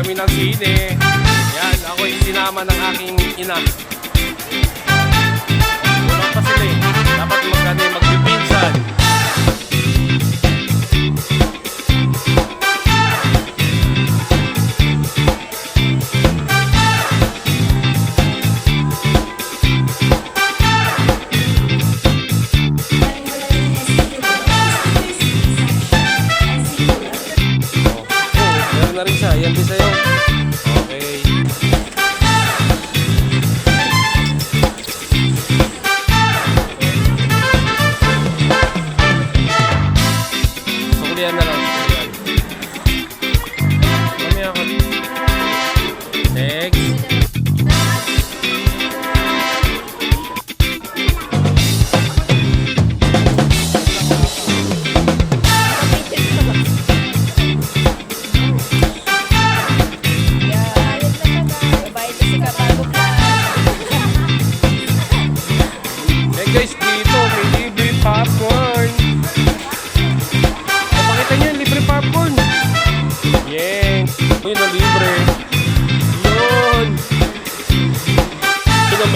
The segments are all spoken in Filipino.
kanilang sine. Yan, ako yung sinama ng aking ina. Meron na rin siya. Yan din sa'yo. Okay. Pakulihan na lang. Pakulihan. Mamaya ka. Next.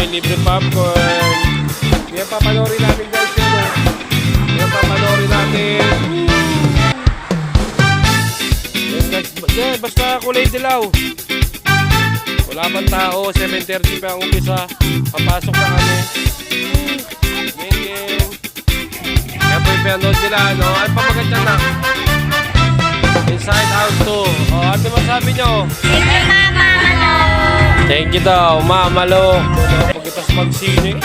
May libre popcorn. Yan papanorin natin guys yun. Oh. Yan papanorin natin. Yan guys. Basta kulay dilaw. Wala pang tao. 7.30 pa ang umpisa. Papasok na kami. Gang, gang. Kaya po yung pinanood no? Ano pa maganda na? Inside Out 2. O, ano masabi nyo? Thank you daw, Mamalo. Pagkitas magsine.